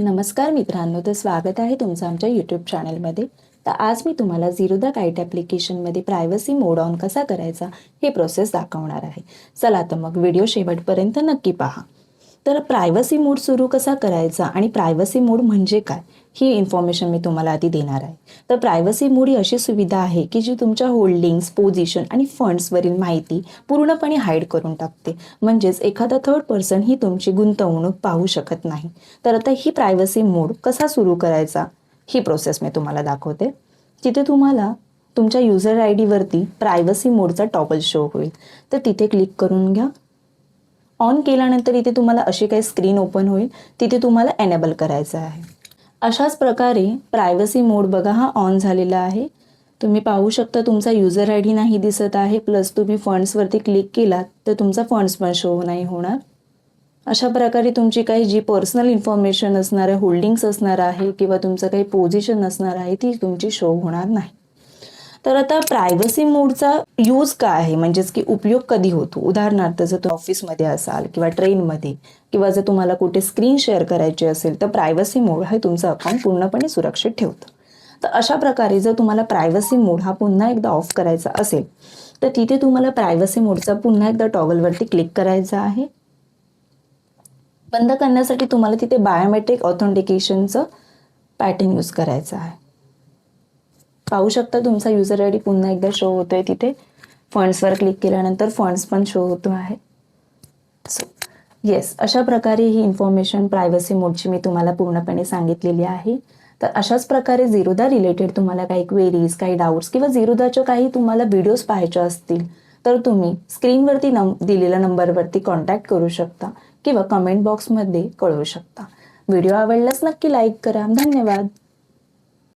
नमस्कार मित्रांनो तर स्वागत आहे तुमचं आमच्या यूट्यूब चॅनलमध्ये तर आज मी तुम्हाला झिरो द काईट ॲप्लिकेशनमध्ये प्रायव्हसी मोड ऑन कसा करायचा हे प्रोसेस दाखवणार आहे. चला तर मग व्हिडिओ शेवटपर्यंत नक्की पहा. तर प्रायव्हसी मोड सुरू कसा करायचा आणि प्रायव्हसी मोड म्हणजे काय? ही इन्फॉर्मेशन मी तुम्हाला आधी देणार आहे. तर प्रायव्हसी मोड ही अशी सुविधा आहे की जी तुमच्या होल्डिंग्स पोझिशन आणि फंड्सवरील माहिती पूर्णपणे हाईड करून टाकते. म्हणजेच एखादा थर्ड पर्सन ही तुमची गुंतवणूक पाहू शकत नाही. तर आता ही प्रायव्हसी मोड कसा सुरू करायचा? ही प्रोसेस मी तुम्हाला दाखवते. तिथे तुम्हाला तुमच्या युजर आय डीवरती प्रायव्हसी मोडचा टॉपल शो होईल. तर तिथे क्लिक करून घ्या. ऑन केल्यानंतर इथे तुम्हाला अशी काही स्क्रीन ओपन होईल. तिथे तुम्हाला एनेबल करायचं आहे. अशाच प्रकारे प्रायव्हसी मोड बघा हा ऑन झालेला आहे. तुम्ही पाहू शकता तुमचा युजर आय डी नाही दिसत आहे प्लस तुम्ही फंड्सवरती क्लिक केलात तर तुमचा फंड्स पण शो नाही होणार. अशा प्रकारे तुमची काही जी पर्सनल इन्फॉर्मेशन असणार आहे होल्डिंग्स असणार आहे किंवा तुमचं काही पोझिशन असणार आहे ती तुमची शो होणार नाही. तर आता प्रायव्हसी मोडचा यूज काय आहे? म्हणजेच की उपयोग कधी होतो? उदाहरणार्थ जर तुम्ही ऑफिसमध्ये असाल किंवा ट्रेनमध्ये किंवा जर तुम्हाला कुठे स्क्रीन शेअर करायची असेल तर प्रायव्हसी मोड हे तुमचं अकाउंट पूर्णपणे सुरक्षित ठेवतं. तर अशा प्रकारे जर तुम्हाला प्रायव्हसी मोड हा पुन्हा एकदा ऑफ करायचा असेल तर तिथे तुम्हाला प्रायव्हसी मोडचा पुन्हा एकदा टॉगलवरती क्लिक करायचा आहे. बंद करण्यासाठी तुम्हाला तिथे बायोमेट्रिक ऑथेंटिकेशनचं पॅटर्न यूज करायचं आहे. पाहू शकता तुमचा युजर आय डी पुन्हा एकदा शो होतोय तिथे. फंड्सवर क्लिक केल्यानंतर फंड्स पण शो होतो आहे. सो येस अशा प्रकारे ही इन्फॉर्मेशन प्रायव्हसी मोडची मी तुम्हाला पूर्णपणे सांगितलेली आहे. तर अशाच प्रकारे झिरोदा रिलेटेड तुम्हाला काही क्वेरीज काही डाऊट्स किंवा झिरोदाच्या काही तुम्हाला व्हिडिओज पाहायच्या असतील तर तुम्ही स्क्रीनवरती नम दिलेल्या नंबरवरती कॉन्टॅक्ट करू शकता किंवा कमेंट बॉक्समध्ये कळवू शकता. व्हिडिओ आवडल्यास नक्की लाईक करा. धन्यवाद.